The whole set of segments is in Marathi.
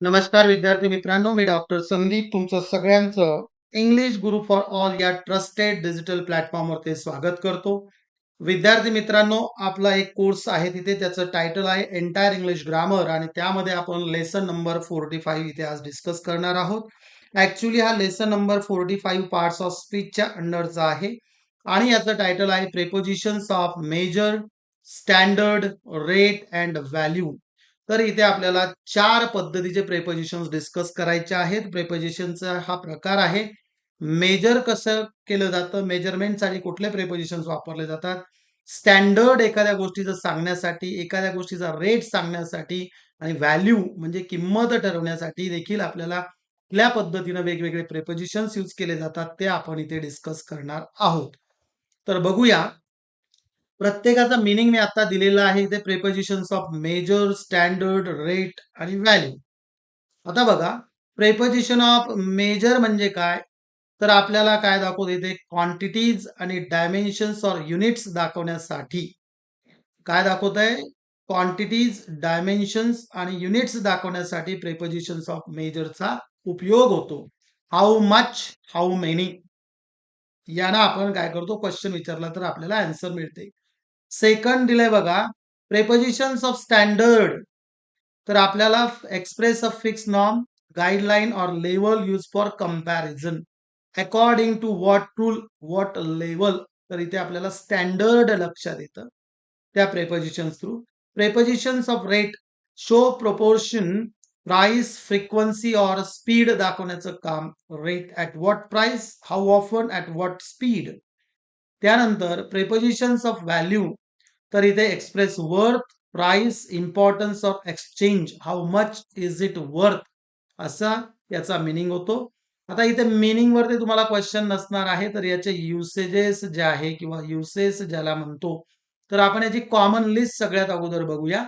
नमस्कार विद्यार्थी मित्रांनो. मी डॉक्टर संदीप तुमचं सगळ्यांचं इंग्लिश गुरु फॉर ऑल या ट्रस्टेड डिजिटल प्लॅटफॉर्मवरती स्वागत करतो. विद्यार्थी मित्रांनो आपला एक कोर्स आहे तिथे त्याचं टायटल आहे एंटायर इंग्लिश ग्रामर आणि त्यामध्ये आपण लेसन नंबर फोर्टी फाईव्ह इथे आज डिस्कस करणार आहोत. ऍक्च्युली हा lesson number forty five parts of स्पीचच्या अंडरचा आहे आणि याचं टायटल आहे prepositions of measure standard rate and value तर इथे आपल्याला चार पद्धतीचे प्रेपोजिशन्स डिस्कस करायचे आहेत. प्रेपोजिशनचा हा प्रकार आहे. मेजर कसं केलं जातं? मेजरमेंटसाठी कुठले प्रेपोजिशन्स वापरले जातात? स्टँडर्ड एखाद्या गोष्टीचं सांगण्यासाठी एखाद्या गोष्टीचा रेट सांगण्यासाठी आणि व्हॅल्यू म्हणजे किंमत ठरवण्यासाठी देखील आपल्याला कुठल्या पद्धतीनं वेगवेगळे प्रेपोजिशन्स यूज केले जातात ते आपण इथे डिस्कस करणार आहोत. तर बघूया. प्रत्येकाचा मिनिंग मी आता दिलेला आहे ते prepositions of measure standard rate आणि व्हॅल्यू आता बघा प्रेपोजिशन ऑफ मेजर म्हणजे काय? तर आपल्याला काय दाखवत ते क्वांटिटीज आणि डायमेन्शन्स और युनिट्स दाखवण्यासाठी. काय दाखवत आहे क्वांटिटीज डायमेन्शन्स आणि युनिट्स दाखवण्यासाठी प्रेपोजिशन्स ऑफ मेजरचा उपयोग होतो. हाऊ मच हाऊ मेनी यांना आपण काय करतो? क्वेश्चन विचारला तर आपल्याला आन्सर मिळते. सेकंड दिलंय बघा. प्रेपोजिशन्स ऑफ स्टँडर्ड तर आपल्याला express a fix norm guideline or level use for comparison according to what tool what level तर इथे आपल्याला स्टँडर्ड लक्षात येतं. त्या prepositions through prepositions of rate show proportion price frequency or speed दाखवण्याचं काम. Rate at what price how often at what speed त्यानंतर प्रेपोजिशन्स ऑफ व्हॅल्यू तर इथे express worth price importance of exchange how much is it worth असा याचा मिनिंग होतो. आता इथे मिनिंग वरती तुम्हाला क्वेश्चन नसणार आहे तर याचे युसेजेस जे आहे किंवा युसेस ज्याला म्हणतो तर आपण याची कॉमन लिस्ट सगळ्यात अगोदर बघूया.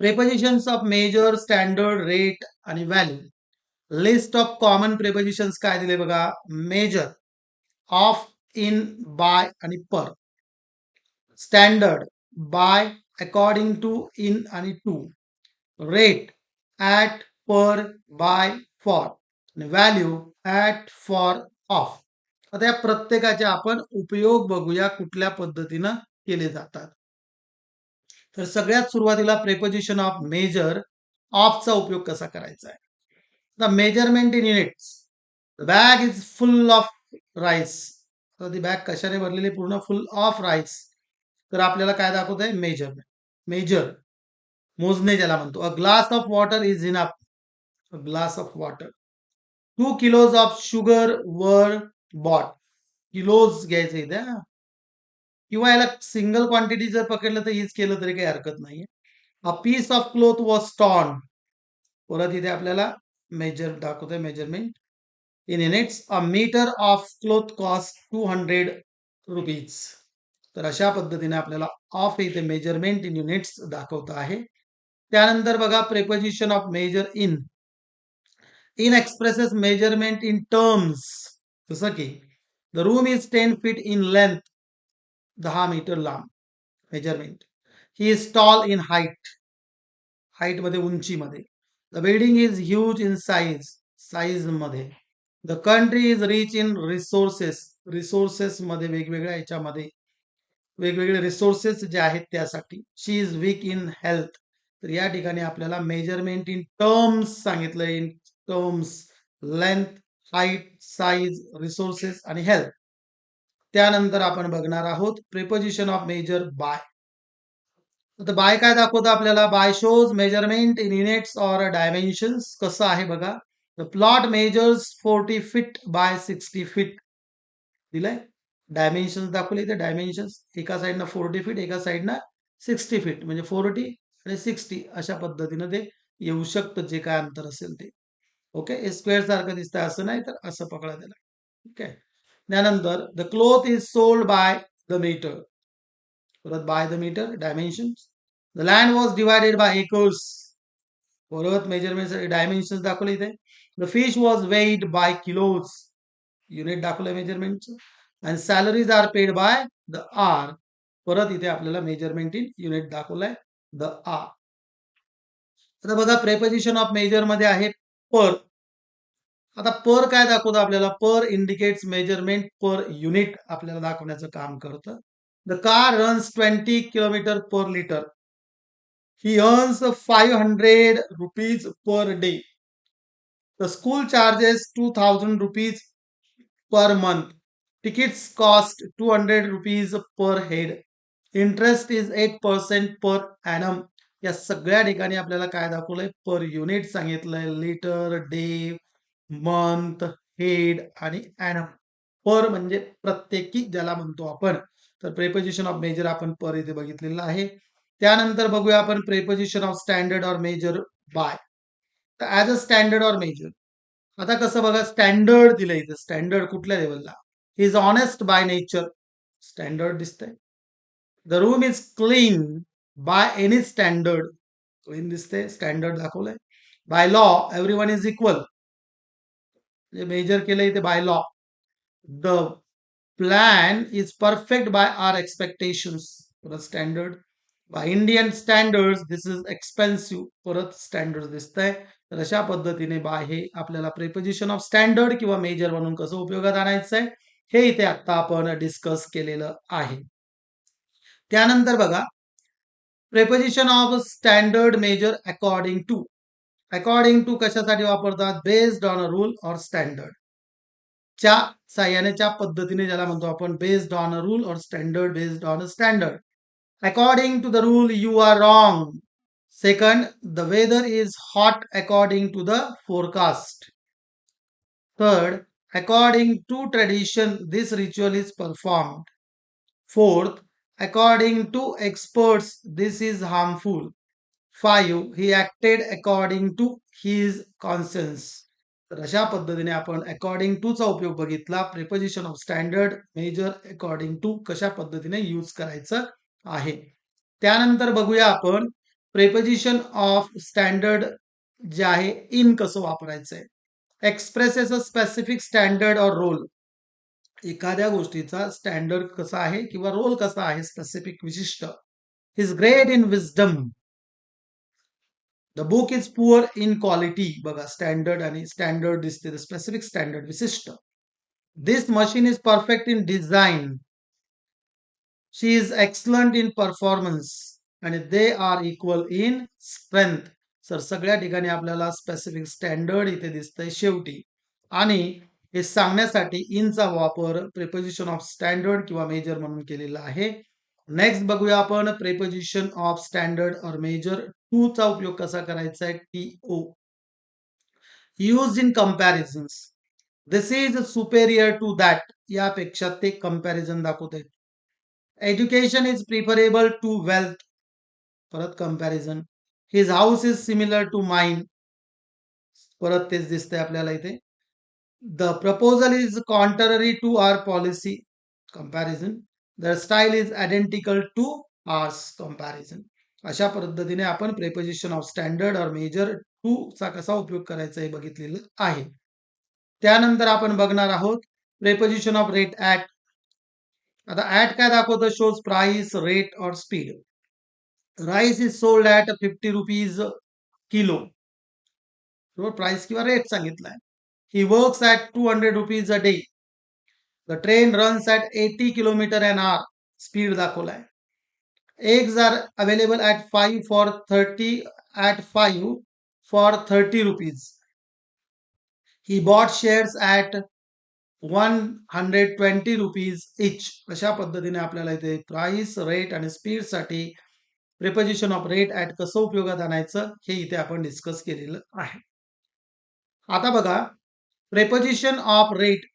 Prepositions of measure standard rate आणि value list of common prepositions काय दिले बघा? मेजर ऑफ इन बाय आणि per standard by according to in आणि to rate at per by for आणि व्हॅल्यू ॲट फॉर ऑफ आता या प्रत्येकाचे आपण उपयोग बघूया कुठल्या पद्धतीनं केले जातात. तर सगळ्यात सुरुवातीला प्रेपोजिशन ऑफ मेजर ऑफचा उपयोग कसा करायचा आहे? The measurement in units bag is full of rice तर ती बॅग कशाने भरलेली? पूर्ण फुल ऑफ राईस तर आपल्याला काय दाखवत आहे मेजरमेंट मेजर मोजणे ज्याला म्हणतो. A glass of water is enough a glass of water two kilos of sugar were bought kilos घ्यायचे इथे किंवा याला सिंगल क्वांटिटी जर पकडलं तर हीच केलं तरी काही हरकत नाहीये. A piece of cloth was torn परत इथे आपल्याला मेजर दाखवतोय measurement in units a metre of cloth cost two hundred rupees तर अशा पद्धतीने आपल्याला ऑफ इथे मेजरमेंट इन युनिट्स दाखवत आहे. त्यानंतर बघा preposition of measure in in expresses measurement in terms जसं की the room is ten feet in length दहा मीटर लांब. Measurement he is tall in height हाईटमध्ये उंचीमध्ये. The building is huge in size साईजमध्ये. The country is rich in resources resources मध्ये वेगवेगळ्या याच्यामध्ये वेगवेगळे रिसोर्सेस जे आहेत त्यासाठी. She is weak in health तर या ठिकाणी आपल्याला मेजरमेंट इन टर्म्स सांगितलं in terms length height size resources आणि हेल्थ त्यानंतर आपण बघणार आहोत प्रिपोजिशन ऑफ मेजर बाय तर बाय काय दाखवतं आपल्याला? By shows measurement in units or dimensions कसं आहे बघा? The plot measures forty feet by sixty feet दिलंय? डायमेन्शन्स दाखवले इथे. डायमेन्शन्स एका साईडनं फोर्टी फीट एका साईडनं सिक्स्टी फीट म्हणजे फोर्टी आणि सिक्स्टी अशा पद्धतीनं ते येऊ शकतं जे काय अंतर असेल ते. ओके स्क्वेअर सारखं दिसतं असं नाही तर असं पकडा त्याला ठीक आहे त्यानंतर the cloth is sold by the metre परत by the metre dimensions the land was divided by acres परत मेजरमेंट डायमेन्शन्स दाखवले इथे. The fish was weighed by kilos unit दाखवलं मेजरमेंटचं and salaries are paid by the hour परत इथे आपल्याला मेजरमेंट इन युनिट दाखवलंय. द आर आता बघा प्रेपोजिशन ऑफ मेजरमध्ये आहे पर आता पर काय दाखवतं आपल्याला? Per indicates measurement per unit आपल्याला दाखवण्याचं काम करतं. The car runs twenty kilometres per litre he earns five hundred rupees per day The school charges two thousand rupees per month tickets cost 200 rupees per head. Interest is eight percent per annum या सगळ्या ठिकाणी आपल्याला काय दाखवलंय? पर युनिट सांगितलंय. लिटर डे मंथ हेड आणि ॲनम पर म्हणजे प्रत्येकी ज्याला म्हणतो आपण. तर प्रेपोजिशन ऑफ मेजर आपण पर इथे बघितलेलं आहे. त्यानंतर बघूया आपण preposition of standard or measure by as a standard or measure आता कसं बघा स्टँडर्ड दिलं इथे. स्टँडर्ड कुठल्या लेवलला is honest by nature standard दिसतंय. The room is clean by any standard clean दिसते स्टँडर्ड दाखवलंय. By law every one is equal जे मेजर केलं इथे by law the plan is perfect by our expectations परत standard by Indian standard this is expensive परत स्टँडर्ड दिसतंय. तर अशा पद्धतीने बाय हे आपल्याला प्रिपोजिशन ऑफ स्टँडर्ड किंवा मेजर म्हणून कसं उपयोगात आणायचं आहे हे इथे आता आपण डिस्कस केलेलं आहे. त्यानंतर बघा preposition of standard measure according to according to कशासाठी वापरतात? Based on a rule or standard च्या साह्याने च्या पद्धतीने ज्याला म्हणतो आपण based on a rule or standard based on a standard according to the rule you are wrong second the weather is hot according to the forecast third according to tradition this ritual is performed fourth according to experts this is harmful five he acted according to his conscience तर अशा पद्धतीने आपण अकॉर्डिंग टू चा उपयोग बघितला. Preposition of standard measure according to कशा पद्धतीने यूज करायचं आहे. त्यानंतर बघूया आपण प्रेपोजिशन ऑफ स्टँडर्ड जे आहे इन कसं वापरायचं आहे expresses a specific standard or role एखाद्या गोष्टीचा स्टँडर्ड कसा आहे किंवा रोल कसा आहे स्पेसिफिक विशिष्ट is great in wisdom the book is poor in quality बघा स्टँडर्ड आणि स्टँडर्ड दिसते स्पेसिफिक स्टँडर्ड विशिष्ट this machine is perfect in design she is excellent in performance आणि they are equal in strength sir सगळ्या ठिकाणी आपल्याला स्पेसिफिक स्टँडर्ड इथे दिसतंय शेवटी. आणि हे सांगण्यासाठी इनचा वापर प्रिपोजिशन ऑफ स्टँडर्ड किंवा मेजर म्हणून केलेला आहे. नेक्स्ट बघूया आपण preposition of standard or measure to चा उपयोग कसा करायचा आहे? T O use in comparison this is superior to that यापेक्षा ते कंपॅरिझन दाखवते education is preferable to wealth परत comparison his house is similar to mine परत तेच दिसतंय आपल्याला इथे. The proposal is contrary to our policy comparison the style is identical to ours comparison अशा पद्धतीने आपण preposition of standard or measure to चा कसा उपयोग करायचा हे बघितलेलं आहे. त्यानंतर आपण बघणार आहोत प्रेपोजिशन ऑफ रेट ऍट आता ऍट काय दाखवतं? Shows price rate or speed rice is sold at fifty rupees kilo बरोबर प्राइस किंवा rate सांगितलाय. He works at two hundred rupees a day the train runs at eighty kilometre an hour speed दाखवलाय. Eggs are available are available at 5 for 30 at 5 for 30 rupees. He bought shares at 120 rupees each अशा पद्धतीने आपल्याला इथे प्राइस रेट आणि स्पीडसाठी प्रिपोजिशन ऑफ रेट ऍट कसं उपयोगात आणायचं हे इथे आपण डिस्कस केलेलं आहे. आता बघा प्रेपोजिशन ऑफ रेट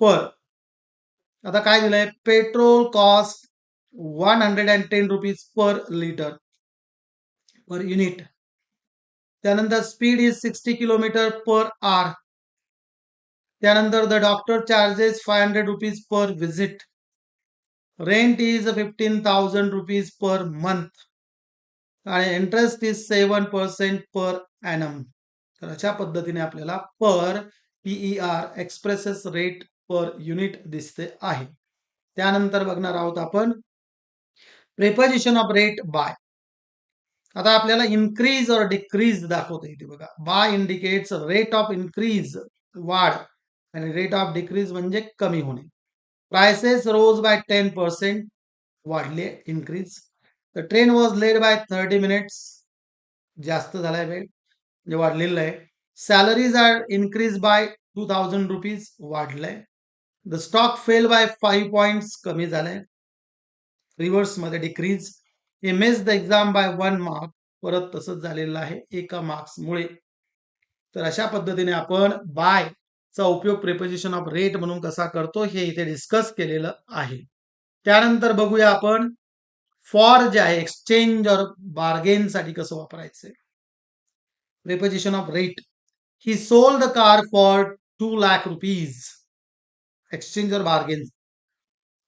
पर आता काय दिलंय? Petrol cost one hundred and ten rupees per litre per unit त्यानंतर speed is sixty kilometre per hour त्यानंतर the doctor charges five hundred rupees per visit rent is fifteen thousand rupees per month आणि interest is seven percent per annum तर अशा पद्धतीने आपल्याला per P E R expresses rate per unit दिसते आहे. त्यानंतर बघणार आहोत आपण प्रेपोजिशन ऑफ रेट बाय आता आपल्याला इन्क्रीज और डिक्रीज दाखवता इथे बघा. By indicates rate of increase वाढ. आणि रेट ऑफ डिक्रीज म्हणजे कमी होणे. Prices rose by ten percent वाढले increase the train was late by thirty minutes जास्त झालाय वेळ म्हणजे वाढलेलं आहे. Salaries are increase by two thousand rupees वाढलंय. The stock fell by five points कमी झालंय. रिव्हर्समध्ये decrease he miss the exam by one mark परत तसंच झालेलं आहे एका मार्क्समुळे तर अशा पद्धतीने आपण बाय चा उपयोग प्रिपोजिशन ऑफ रेट म्हणून कसा करतो हे इथे डिस्कस केलेलं आहे. त्यानंतर बघूया आपण फॉर जे आहे एक्सचेंज और बार्गेन साठी कसं वापरायचं. Preposition of rate he sold the car for two lakh rupees exchange or bargain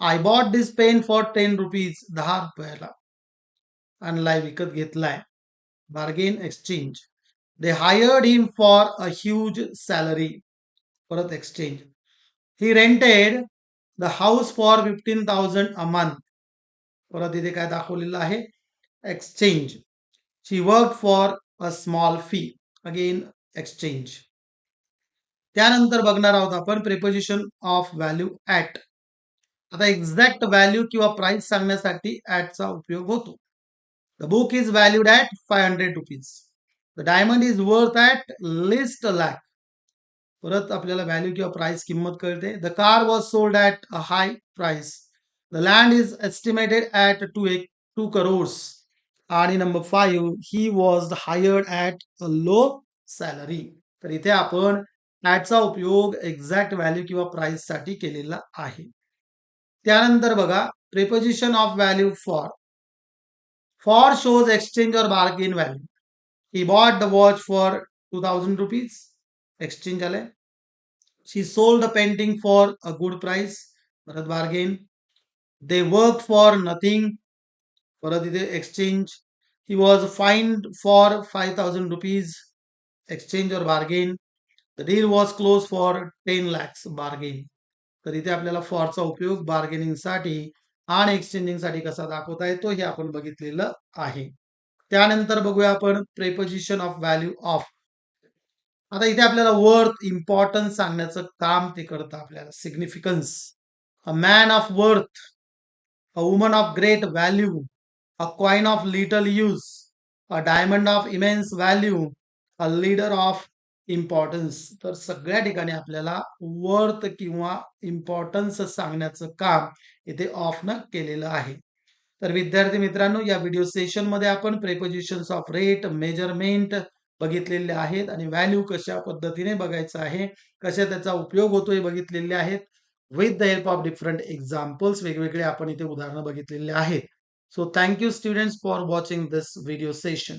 I bought this pen for ten rupees दहा रुपयाला. आणलाय विकत घेतलाय. Bargain exchange they hired him for a huge salary परत exchange he rented the house for fifteen thousand a month परत इथे काय दाखवलेलं आहे? Exchange she work for a small fee again exchange त्यानंतर बघणार आहोत आपण प्रिपोजिशन ऑफ व्हॅल्यू ऍट आता एक्झॅक्ट व्हॅल्यू किंवा प्राइस सांगण्यासाठी ऍटचा उपयोग होतो. The book is valued at five hundred rupees the diamond is worth at least lakh परत आपल्याला व्हॅल्यू किंवा प्राइस किंमत कळते. The car was sold at a high price the land is estimated at two एक टू करोड्स आणि number five he was hired at a low salary तर इथे आपण ऍटचा उपयोग एक्झॅक्ट व्हॅल्यू किंवा प्राइससाठी केलेला आहे. त्यानंतर बघा preposition of value for for shows exchange और bargain value he bought the watch for two thousand rupees exchange झालंय she sold the painting for a good price परत bargain they work for nothing परत इथे exchange he was fined for five thousand rupees exchange और bargain the deal was close for ten lakhs bargain तर इथे आपल्याला फॉरचा उपयोग बार्गेनिंगसाठी आणि एक्सचेंजिंगसाठी कसा दाखवता येतो हे आपण बघितलेलं आहे. त्यानंतर बघूया आपण प्रेपोजिशन ऑफ व्हॅल्यू ऑफ आता इथे आपल्याला वर्थ इम्पॉर्टन्स सांगण्याचं काम ते करतं आपल्याला. Significance a man of worth a woman of great value a coin of little use a diamond of immense value a leader of importance तर सगळ्या ठिकाणी आपल्याला वर्थ किंवा इम्पॉर्टन्स सांगण्याचं काम इथे ऑफनं केलेलं आहे. तर विद्यार्थी मित्रांनो या व्हिडिओ सेशनमध्ये आपण प्रेपोजिशन्स ऑफ रेट मेजरमेंट बघितलेले आहेत आणि व्हॅल्यू कशा पद्धतीने बघायचं आहे कशा त्याचा उपयोग होतोय बघितलेले आहेत. With the help of different examples वेगवेगळे आपण इथे उदाहरणं बघितलेले आहेत. So thank you students for watching this video session